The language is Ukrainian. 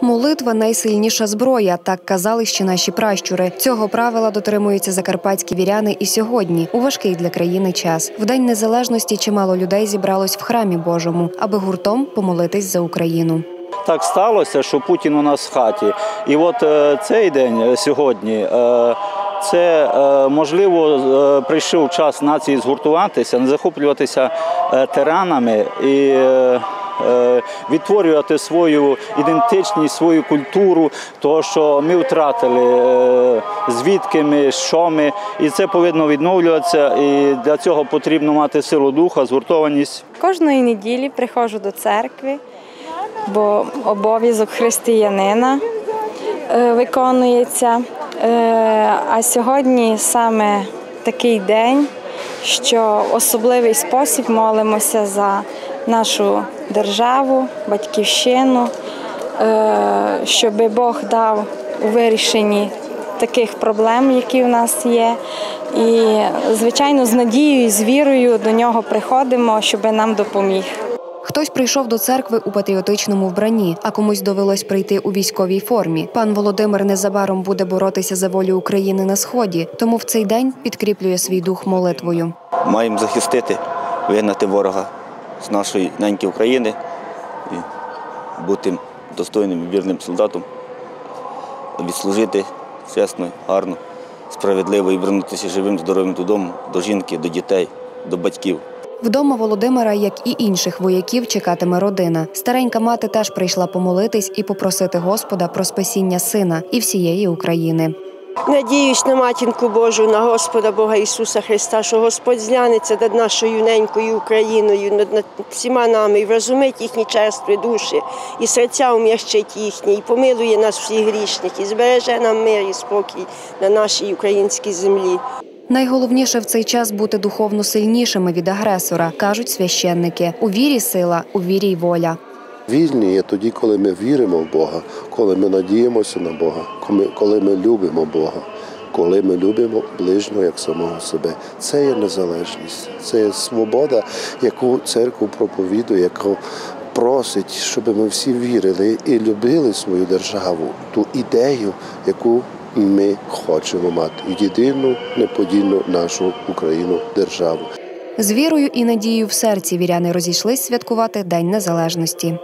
Молитва найсильніша зброя, так казали ще наші пращури. Цього правила дотримуються закарпатські віряни і сьогодні, у важкий для країни час. В день незалежності чимало людей зібралось в храмі Божому, аби гуртом помолитись за Україну. Так сталося, що Путін у нас в хаті. І от е, цей день е, сьогодні. е, Це можливо прийшов час нації згуртуватися, не захоплюватися тиранами і відтворювати свою ідентичність, свою культуру, того, що ми втратили, е, звідки ми, що ми, і це повинно відновлюватися. І для цього потрібно мати силу духа, згуртованість. Кожної неділі приходжу до церкви, бо обов'язок християнина е, виконується. Е, А сьогодні саме такий день, що особливий спосіб молимося за нашу державу, батьківщину, е, щоб Бог дав у вирішенні таких проблем, які в нас є. І, звичайно, з надією і з вірою до нього приходимо, щоб нам допоміг. Хтось прийшов до церкви у патріотичному вбранні, а комусь довелось прийти у військовій формі. Пан Володимир незабаром буде боротися за волю України на сході, тому в цей день підкріплює свій дух молитвою. Маємо захистити, вигнати ворога з нашої неньки України і бути достойним і вірним солдатом, відслужити чесно, гарно, справедливо і вернутися живим, здоровим додому, до жінки, до дітей, до батьків. Вдома Володимира, як і інших вояків, чекатиме родина. Старенька мати теж прийшла помолитись і попросити Господа про спасіння сина і всієї України. Надіюсь на матінку Божу, на Господа Бога Ісуса Христа, що Господь зглянеться над нашою ненькою Україною, над, всіма нами, і вразумить їхні черстві душі, і серця ум'ящить їхні, і помилує нас всіх грішних, і збереже нам мир і спокій на нашій українській землі. Найголовніше в цей час бути духовно сильнішими від агресора, кажуть священники. У вірі сила, у вірі й воля. Вільні є тоді, коли ми віримо в Бога, коли ми надіємося на Бога, коли- ми любимо Бога, коли ми любимо ближнього як самого себе. Це є незалежність, це є свобода, яку церква проповідує, яку просить, щоб ми всі вірили і любили свою державу, ту ідею, яку ми хочемо мати єдину неподільну нашу Україну державу. З вірою і надією в серці віряни розійшлись святкувати День Незалежності.